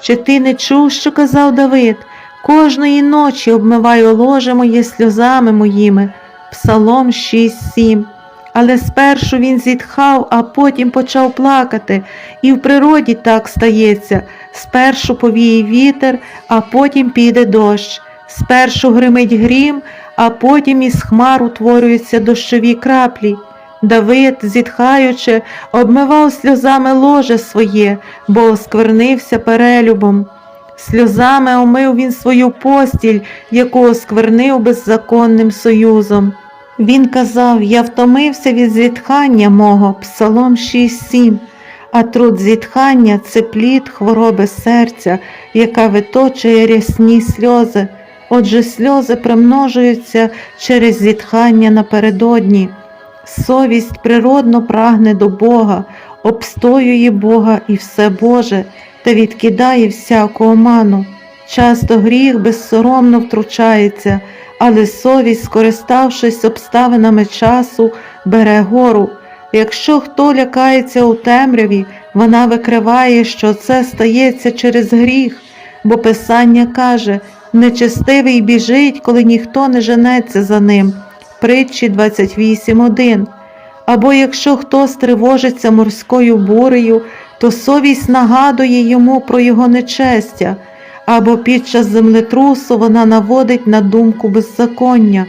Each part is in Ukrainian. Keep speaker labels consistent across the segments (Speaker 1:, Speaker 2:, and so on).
Speaker 1: Чи ти не чув, що казав Давид? Кожної ночі обмиваю ложе моє сльозами моїми. Псалом 6.7. Але спершу він зітхав, а потім почав плакати, і в природі так стається. Спершу повіє вітер, а потім піде дощ. Спершу гримить грім, а потім із хмар утворюються дощові краплі. Давид, зітхаючи, обмивав сльозами ложе своє, бо осквернився перелюбом. Сльозами омив він свою постіль, яку осквернив беззаконним союзом. Він казав: Я втомився від зітхання мого, Псалом 6.7, а труд зітхання це плід хвороби серця, яка виточує рясні сльози. Отже, сльози примножуються через зітхання напередодні. Совість природно прагне до Бога, обстоює Бога і все Боже та відкидає всяку оману. Часто гріх безсоромно втручається, але совість, скориставшись обставинами часу, бере гору. Якщо хто лякається у темряві, вона викриває, що це стається через гріх, бо Писання каже нечестивий біжить, коли ніхто не женеться за ним. Притчі 28.1. Або якщо хтось тривожиться морською бурею, то совість нагадує йому про його нечестя, або під час землетрусу вона наводить на думку беззаконня,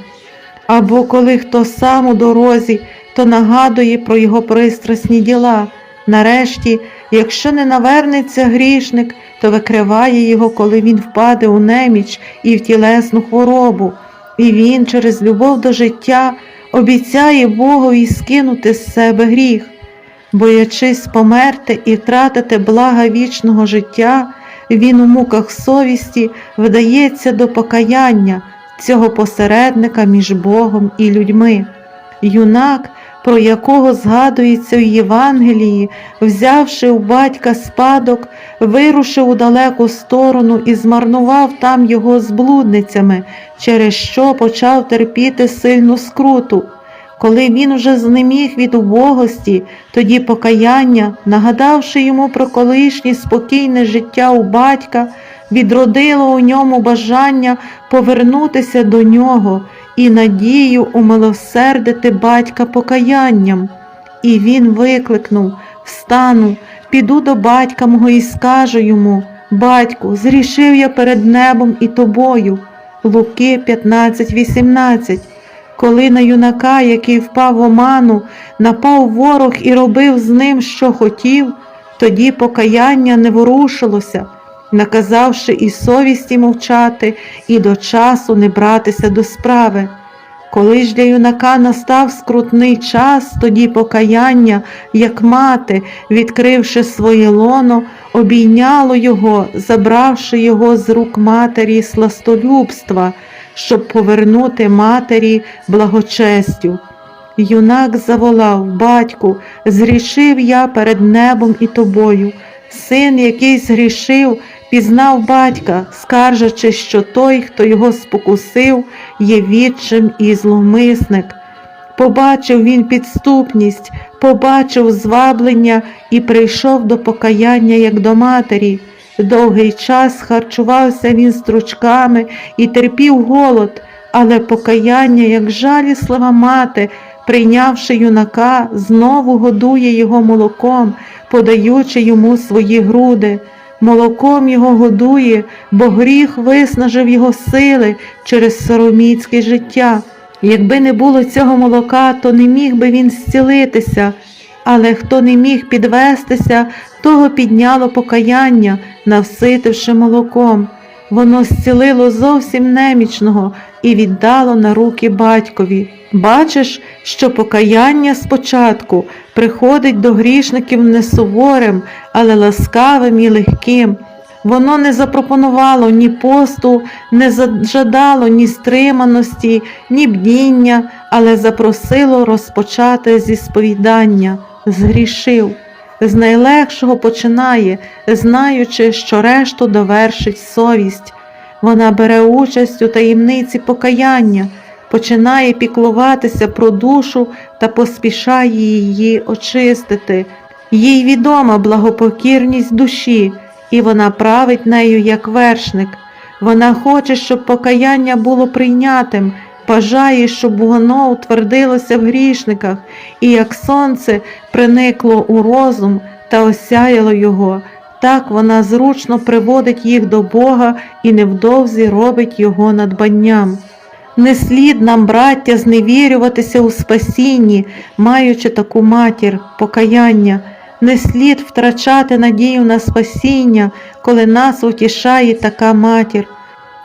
Speaker 1: або коли хто сам у дорозі, то нагадує про його пристрасні діла. Нарешті, якщо не навернеться грішник, то викриває його, коли він впаде у неміч і в тілесну хворобу, і він через любов до життя обіцяє Богові скинути з себе гріх, боячись померти і втратити блага вічного життя, він у муках совісті вдається до покаяння цього посередника між Богом і людьми. Юнак, про якого згадується в Євангелії, взявши у батька спадок, вирушив у далеку сторону і змарнував там його з блудницями, через що почав терпіти сильну скруту. Коли він уже знеміг від убогості, тоді покаяння, нагадавши йому про колишнє спокійне життя у батька, відродило у ньому бажання повернутися до нього і надію умилосердити батька покаянням. І він викликнув Встану, піду до батька мого і скажу йому Батьку, зрішив я перед небом і тобою. Луки 15.18 Коли на юнака, який впав в оману, напав ворог і робив з ним, що хотів, тоді покаяння не ворушилося, наказавши і совісті мовчати, і до часу не братися до справи. Коли ж для юнака настав скрутний час, тоді покаяння, як мати, відкривши своє лоно, обійняло його, забравши його з рук матері сластолюбства, щоб повернути матері благочестю. Юнак заволав, батьку, згрішив я перед небом і тобою. Син, який згрішив, пізнав батька, скаржачи, що той, хто його спокусив, є відчим і зловмисник. Побачив він підступність, побачив зваблення і прийшов до покаяння, як до матері. Довгий час харчувався він стручками і терпів голод, але покаяння, як жаліслива мати, прийнявши юнака, знову годує його молоком, подаючи йому свої груди. Молоком його годує, бо гріх виснажив його сили через сороміцьке життя. Якби не було цього молока, то не міг би він зцілитися, але хто не міг підвестися, того підняло покаяння, навситивши молоком. Воно зцілило зовсім немічного і віддало на руки батькові. Бачиш, що покаяння спочатку приходить до грішників не суворим, але ласкавим і легким. Воно не запропонувало ні посту, не зажадало ні стриманості, ні бдіння, але запросило розпочати зі сповідання, згрішив. З найлегшого починає, знаючи, що решту довершить совість. Вона бере участь у таємниці покаяння, починає піклуватися про душу та поспішає її очистити. Їй відома благопокірність душі, і вона править нею як вершник. Вона хоче, щоб покаяння було прийнятим, бажає, щоб воно утвердилося в грішниках, і як сонце приникло у розум та осяяло його, так вона зручно приводить їх до Бога і невдовзі робить його надбанням. Не слід нам, браття, зневірюватися у спасінні, маючи таку матір, покаяння. Не слід втрачати надію на спасіння, коли нас утішає така матір.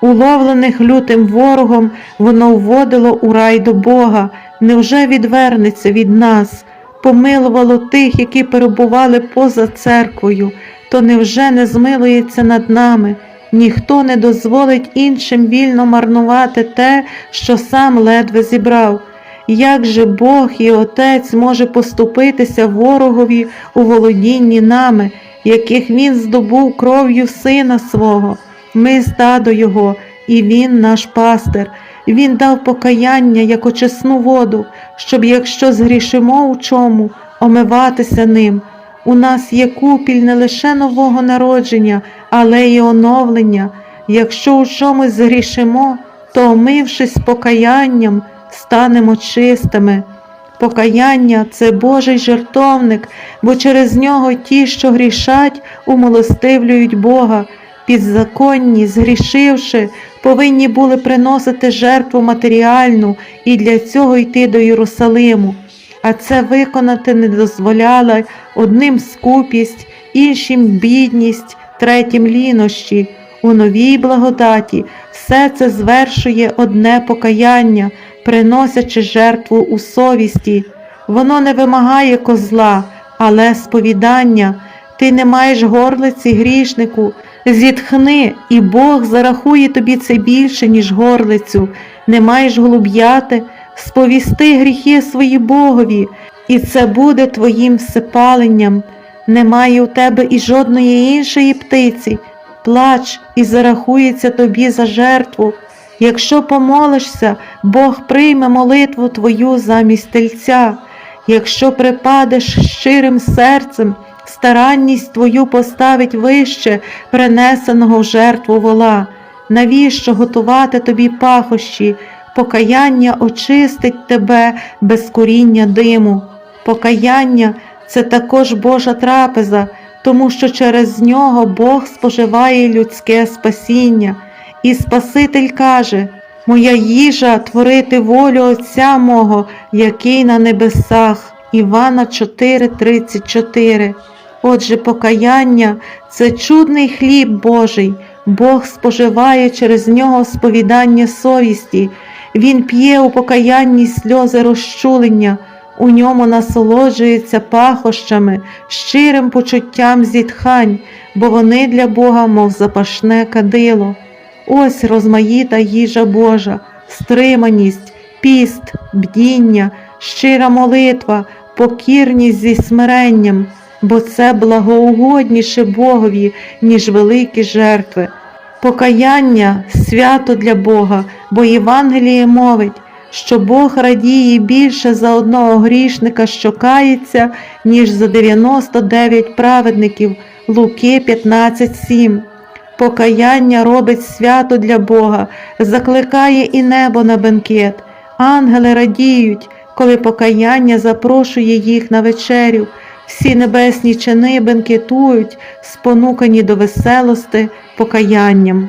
Speaker 1: Уловлених лютим ворогом воно вводило у рай до Бога, невже відвернеться від нас, помилувало тих, які перебували поза церквою, то невже не змилується над нами? Ніхто не дозволить іншим вільно марнувати те, що сам ледве зібрав. Як же Бог і Отець може поступитися ворогові у володінні нами, яких Він здобув кров'ю Сина свого? Ми стадо Його, і Він наш пастир. Він дав покаяння як очисну воду, щоб, якщо згрішимо у чому, омиватися ним. У нас є купіль не лише нового народження, але й оновлення. Якщо у чомусь згрішимо, то, омившись покаянням, станемо чистими. Покаяння це Божий жертовник, бо через нього ті, що грішать, умилостивлюють Бога. Підзаконні, згрішивши, повинні були приносити жертву матеріальну і для цього йти до Єрусалиму. А це виконати не дозволяла одним скупість, іншим бідність, третім лінощі. У новій благодаті все це звершує одне покаяння, приносячи жертву у совісті. Воно не вимагає козла, але сповідання. Ти не маєш горлиці грішнику, зітхни, і Бог зарахує тобі це більше, ніж горлицю, не маєш голуб'яти, сповісти гріхи свої Богові, і це буде твоїм всипаленням. Немає у тебе і жодної іншої птиці, плач і зарахується тобі за жертву. Якщо помолишся, Бог прийме молитву твою замість тельця. Якщо припадеш щирим серцем, старанність твою поставить вище принесеного в жертву вола. Навіщо готувати тобі пахощі? Покаяння очистить тебе без куріння диму. Покаяння це також Божа трапеза, тому що через нього Бог споживає людське спасіння. І Спаситель каже, Моя їжа творити волю Отця мого, який на небесах. Івана 4:34. Отже, покаяння це чудний хліб Божий, Бог споживає через нього сповідання совісті, Він п'є у покаянні сльози розчулення, у ньому насолоджується пахощами, щирим почуттям зітхань, бо вони для Бога, мов запашне кадило. Ось розмаїта їжа Божа, стриманість, піст, бдіння, щира молитва, покірність зі смиренням, бо це благоугодніше Богові, ніж великі жертви. Покаяння свято для Бога, бо Євангеліє мовить, що Бог радіє більше за одного грішника, що кається, ніж за 99 праведників. Луки 15.7 Покаяння робить свято для Бога, закликає і небо на бенкет. Ангели радіють, коли покаяння запрошує їх на вечерю. Всі небесні чини бенкетують, спонукані до веселости покаянням.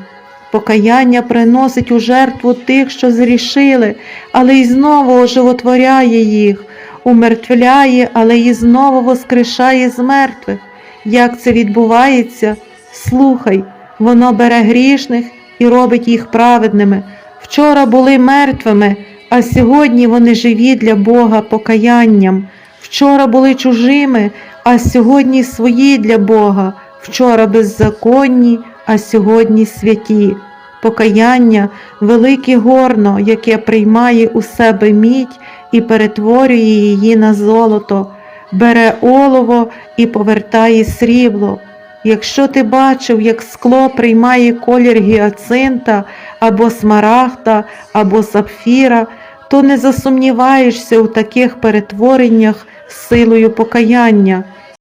Speaker 1: Покаяння приносить у жертву тих, що зрішили, але й знову оживотворяє їх, умертвляє, але й знову воскрешає з мертвих. Як це відбувається? Слухай. Воно бере грішних і робить їх праведними. Вчора були мертвими, а сьогодні вони живі для Бога покаянням. Вчора були чужими, а сьогодні свої для Бога. Вчора беззаконні, а сьогодні святі. Покаяння велике горно, яке приймає у себе мідь і перетворює її на золото, бере олово і повертає срібло. Якщо ти бачив, як скло приймає колір гіацинта або смарагда, або сапфіра, то не засумніваєшся у таких перетвореннях силою покаяння.